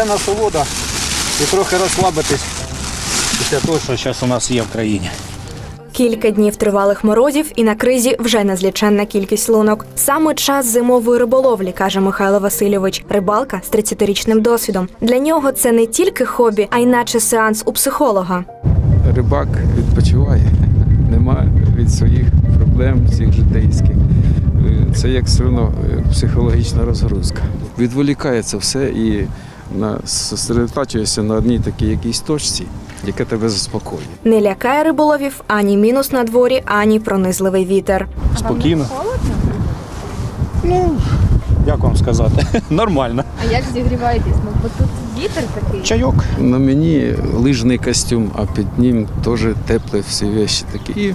це насолода і трохи розслабитись після того, що зараз у нас є в країні. Кілька днів тривалих морозів, і на кризі вже незліченна кількість лунок. Саме час зимової риболовлі, каже Михайло Васильович. Рибалка з 30-річним досвідом. Для нього це не тільки хобі, а й наче сеанс у психолога. рибак відпочиває, нема від своїх проблем всіх житейських. Е, Це як все одно е, психологічна розгрузка. Відволікається все і на, на одній такій якійсь точці, яка тебе заспокоює. Не лякає риболовів ані мінус на дворі, ані пронизливий вітер. Спокійно. Ну, як вам сказати? Нормально. А як зігріваєтесь? Ну, бо тут вітер такий. Чайок. На мені лижний костюм, а під ним теж теплі всі вещі такі. І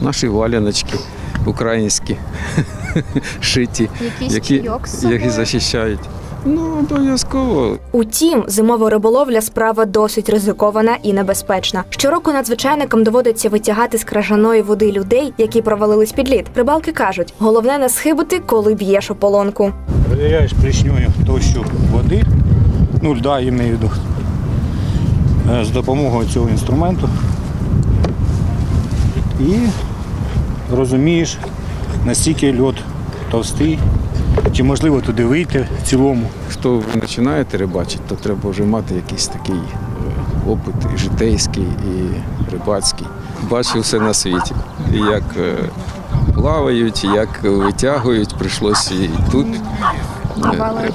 наші валяночки українські, шиті, Якийсь які, чайок з собою? які захищають. Ну, обов'язково. Утім, зимова риболовля справа досить ризикована і небезпечна. Щороку надзвичайникам доводиться витягати з кражаної води людей, які провалились під лід. Рибалки кажуть, головне не схибити, коли б'єш ополонку. Перевіряєш плішньою товщу води, ну льда я маю виду, е, з допомогою цього інструменту. І розумієш, наскільки льод товстий, чи можливо туди вийти в цілому. Хто ви починаєте рибачити, то треба вже мати якийсь такий е, опит і житейський, і рибацький. Бачив все на світі. Як е, плавають, як витягують, прийшлося і тут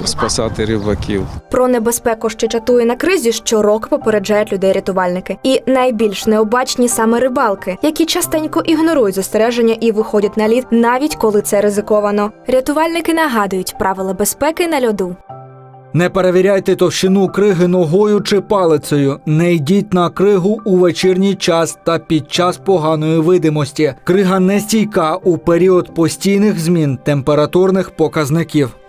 спасати рибаків. Про небезпеку, що чатує на кризі, щороку попереджають людей рятувальники. І найбільш необачні саме рибалки, які частенько ігнорують застереження і виходять на лід, навіть коли це ризиковано. Рятувальники нагадують правила безпеки на льоду. Не перевіряйте товщину криги ногою чи палицею. Не йдіть на кригу у вечірній час та під час поганої видимості. Крига не стійка у період постійних змін температурних показників.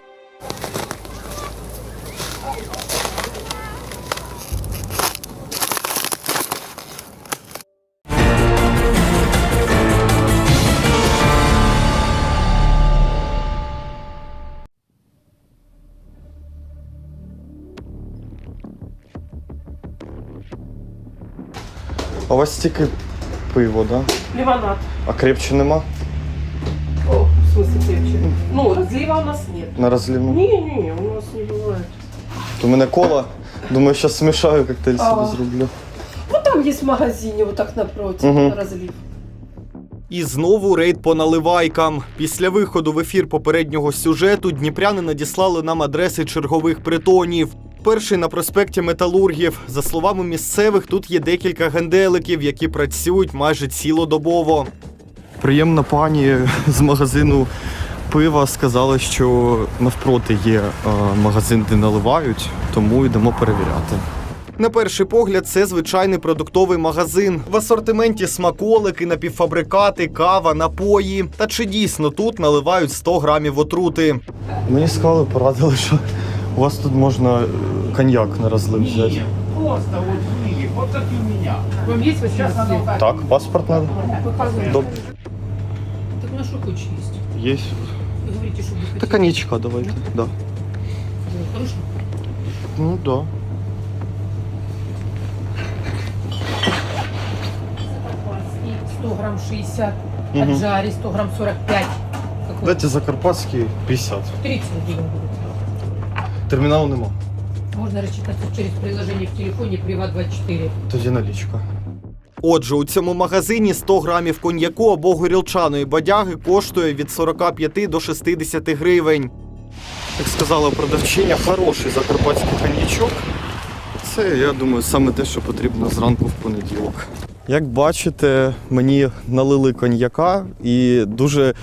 А у вас тільки пиво, да? Лимонад. А крепче нема? О, в смысле крепче. Ну, разлива у нас нет. На розлівну? Не-не-не, у нас не бывает. То у мене кола. Думаю, зараз смішаю коктейль собі А. зроблю. Ну, там есть в магазине, вот так напротив, Мгм. разлив. І знову рейд по наливайкам. Після виходу в ефір попереднього сюжету дніпряни надіслали нам адреси чергових притонів. Перший на проспекті Металургів. За словами місцевих, тут є декілька генделиків, які працюють майже цілодобово. Приємна пані з магазину пива сказала, що навпроти є е, магазин, де наливають, тому йдемо перевіряти. На перший погляд, це звичайний продуктовий магазин. В асортименті смаколики, напівфабрикати, кава, напої. Та чи дійсно тут наливають 100 грамів отрути? Мені сказали, порадили, що у вас тут можна е, коньяк на розлив взяти. Просто вот книги, вот как и у меня. Вам есть 18 лет? Так, паспорт надо? Показывайте. Доб... Так на что хочешь есть? Є. Вы говорите, что вы хотите. Та коньячка давайте. Да. Ну, Хорошо. Ну да. И 100 грамм 60, Мгм. отжари 100 грамм 45. Какой? Дайте закарпатський 50. 30 гривен будет. Терміналу нема. Можно рассчитаться через приложение в телефоне Приват24. Тоді налічка. Отже, у цьому магазині 100 грамів коньяку або горілчаної бадяги коштує від 45 до 60 гривень. Як сказала продавчиня, хороший закарпатський коньячок. Це, я думаю, саме те, що потрібно зранку в понеділок. Як бачите, мені налили коньяка, і дуже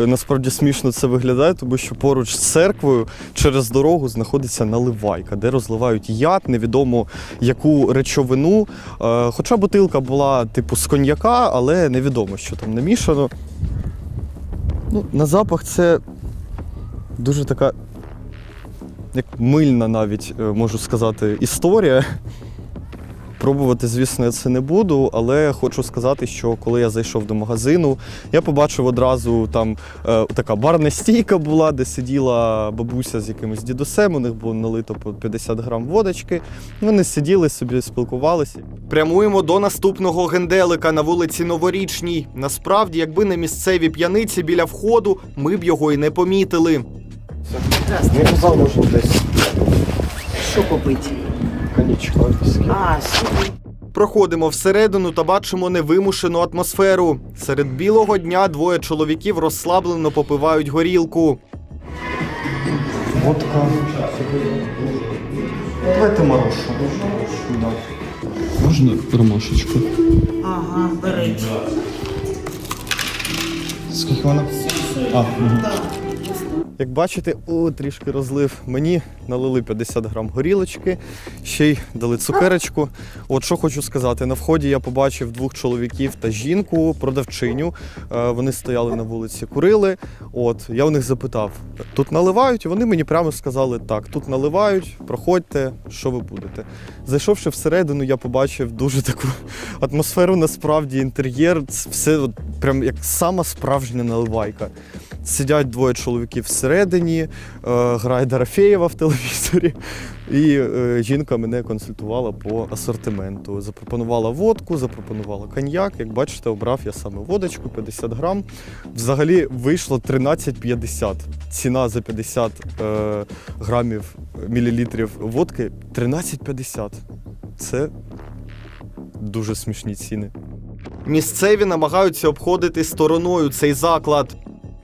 е, насправді смішно це виглядає, тому що поруч з церквою через дорогу знаходиться наливайка, де розливають яд, невідомо яку речовину. Е, Хоча бутилка була типу з коньяка, але невідомо, що там намішано. Ну, на запах це дуже така як мильна навіть е, можу сказати історія Пробувати, звісно, я це не буду, але хочу сказати, що коли я зайшов до магазину, я побачив одразу там е, така барна стійка була, де сиділа бабуся з якимось дідусем. У них було налито по 50 грам водочки. Вони сиділи собі, спілкувалися. Прямуємо до наступного генделика на вулиці Новорічній. Насправді, якби не місцеві п'яниці біля входу, ми б його і не помітили. Я казав, десь Що купити? А, сюди. Проходимо всередину та бачимо невимушену атмосферу. Серед білого дня двоє чоловіків розслаблено попивають горілку. Водка. Давайте морошу. Да. Можна ромашечку? Ага, беріть. Скільки вона? А, угу. Як бачите, о, трішки розлив. Мені налили 50 грам горілочки, ще й дали цукерочку. От що хочу сказати, на вході я побачив двох чоловіків та жінку, продавчиню. Е, Вони стояли на вулиці, курили. От я у них запитав: тут наливають? Вони мені прямо сказали: так, тут наливають, проходьте, що ви будете. Зайшовши всередину, я побачив дуже таку атмосферу, насправді інтер'єр. Все от, прям як сама справжня наливайка. Сидять двоє чоловіків всередині, е, грає Дорофеєва в телевізорі, і е, жінка мене консультувала по асортименту. Запропонувала водку, запропонувала коньяк. Як бачите, обрав я саме водочку 50 грам. Взагалі вийшло 13,50. Ціна за 50 е, грамів мілілітрів водки 13,50. Це дуже смішні ціни. Місцеві намагаються обходити стороною цей заклад.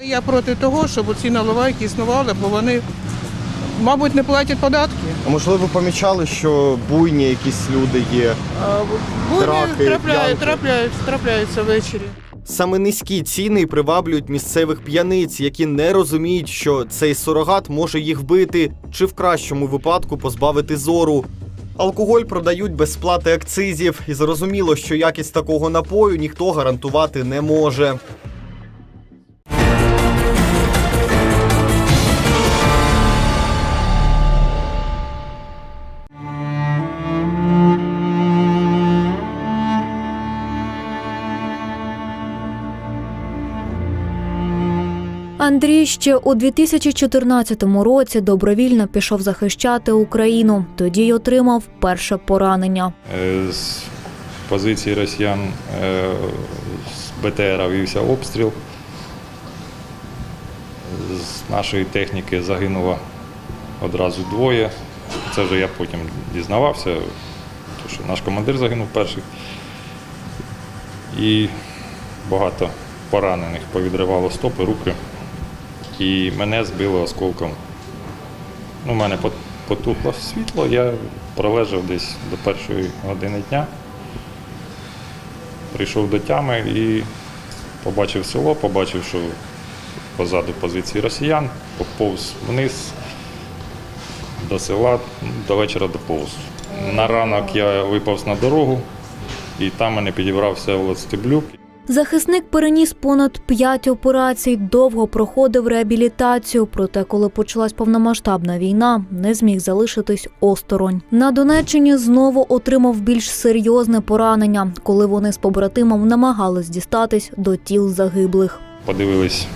Я проти того, щоб ці наливайки існували, бо вони, мабуть, не платять податки. А можливо, ви помічали, що буйні якісь люди є. А вони Драки, трапляють, п'янки. трапляють, трапляються ввечері. Саме низькі ціни й приваблюють місцевих п'яниць, які не розуміють, що цей сурогат може їх вбити чи в кращому випадку позбавити зору. Алкоголь продають без сплати акцизів, і зрозуміло, що якість такого напою ніхто гарантувати не може. Андрій ще у 2014 році добровільно пішов захищати Україну. Тоді й отримав перше поранення. Е, З позиції росіян е, з БТРа вівся обстріл. З нашої техніки загинуло одразу двоє. Це вже я потім дізнавався, тому що наш командир загинув перший. І багато поранених повідривало стопи, руки. І мене збило осколком. Ну, у мене потухло світло, я пролежав десь до першої години дня. Прийшов до тями і побачив село, побачив, що позаду позиції росіян, поповз вниз до села, ну, до вечора доповз. На ранок я виповз на дорогу, і там мене підібрав Всеволод Стеблюк. Захисник переніс понад п'ять операцій, довго проходив реабілітацію. Проте, коли почалась повномасштабна війна, не зміг залишитись осторонь. На Донеччині знову отримав більш серйозне поранення, коли вони з побратимом намагались дістатись до тіл загиблих. Подивились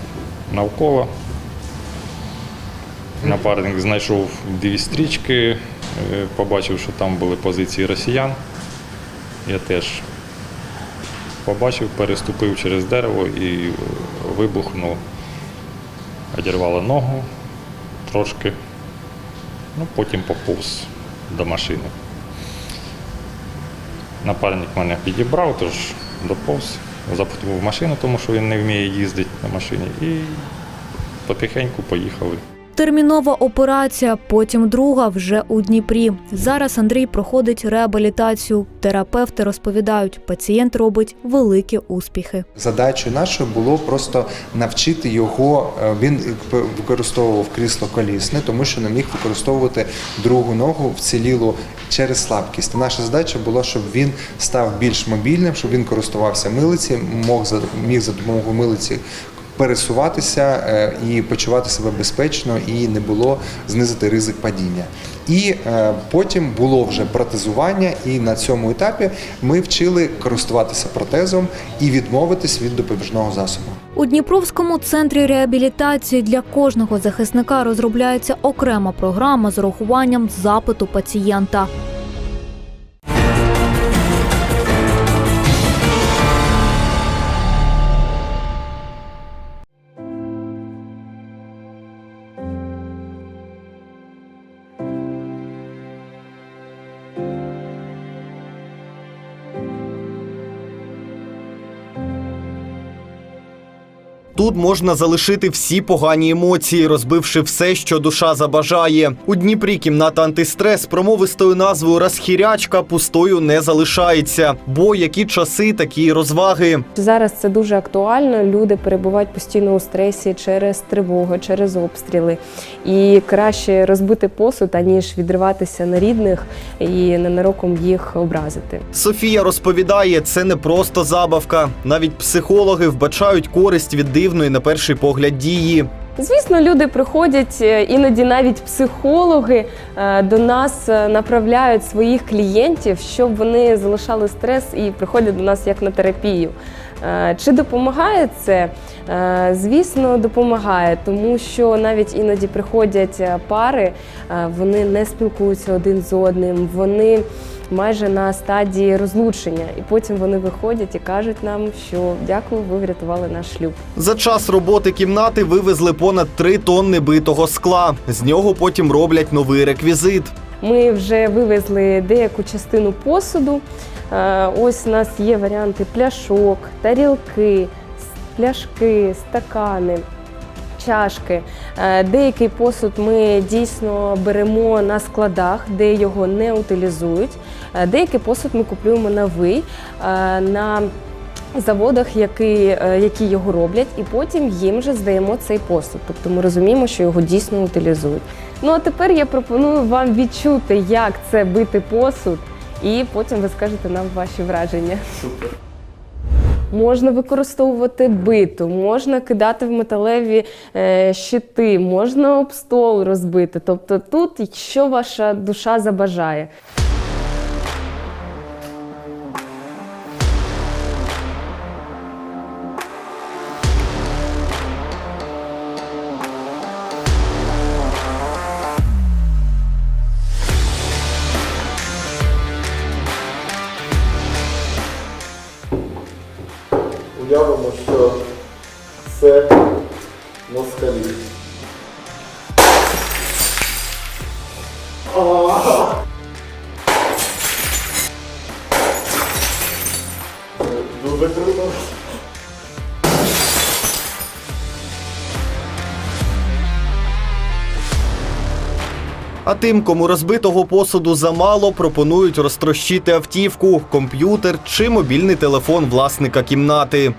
навколо. Напарник знайшов дві стрічки, е, побачив, що там були позиції росіян. Я теж побачив, переступив через дерево і вибухнув. Одірвало ногу трошки, ну, потім поповз до машини. Напарник мене підібрав, тож доповз, запхнув машину, тому що він не вміє їздити на машині, і потихеньку поїхали. Термінова операція, потім друга вже у Дніпрі. Зараз Андрій проходить реабілітацію. Терапевти розповідають, пацієнт робить великі успіхи. Задачою нашою було просто навчити його. е, Він використовував крісло колісне, тому що не міг використовувати другу ногу вцілілу через слабкість. Наша задача була, щоб він став більш мобільним, щоб він користувався милиці, мог міг за допомогою милиці пересуватися е, і почувати себе безпечно, і не було знизити ризик падіння. І е, потім було вже протезування, і на цьому етапі ми вчили користуватися протезом і відмовитись від допоміжного засобу. У Дніпровському центрі реабілітації для кожного захисника розробляється окрема програма з урахуванням запиту пацієнта. Тут можна залишити всі погані емоції, розбивши все, що душа забажає. У Дніпрі кімната антистрес промовистою назвою Розхірячка пустою не залишається. Бо які часи, такі розваги. Зараз це дуже актуально. Люди перебувають постійно у стресі через тривогу, через обстріли. І краще розбити посуд, аніж відриватися на рідних і ненароком їх образити. Софія розповідає, це не просто забавка. Навіть психологи вбачають користь від дивної на перший погляд дії. Звісно, люди приходять, е, іноді навіть психологи е, до нас е, направляють своїх клієнтів, щоб вони залишали стрес і приходять до нас як на терапію. Чи допомагає це? Звісно, допомагає, тому що навіть іноді приходять пари, вони не спілкуються один з одним, вони майже на стадії розлучення, і потім вони виходять і кажуть нам, що дякую, ви врятували наш шлюб. За час роботи кімнати вивезли понад 3 тонни битого скла. З нього потім роблять новий реквізит. Ми вже вивезли деяку частину посуду. Е, Ось у нас є варіанти пляшок, тарілки, пляшки, стакани. Чашки. Е, Деякий посуд ми дійсно беремо на складах, де його не утилізують. Е, Деякий посуд ми купуємо новий е, на заводах, які, які його роблять, і потім їм же здаємо цей посуд. Тобто ми розуміємо, що його дійсно утилізують. Ну а тепер я пропоную вам відчути, як це бити посуд, і потім ви скажете нам ваші враження. Можна використовувати биту, можна кидати в металеві е, щити, можна об стол розбити. Тобто тут що ваша душа забажає. Уявимо, що це москалі. А тим, кому розбитого посуду замало, пропонують розтрощити автівку, комп'ютер чи мобільний телефон власника кімнати.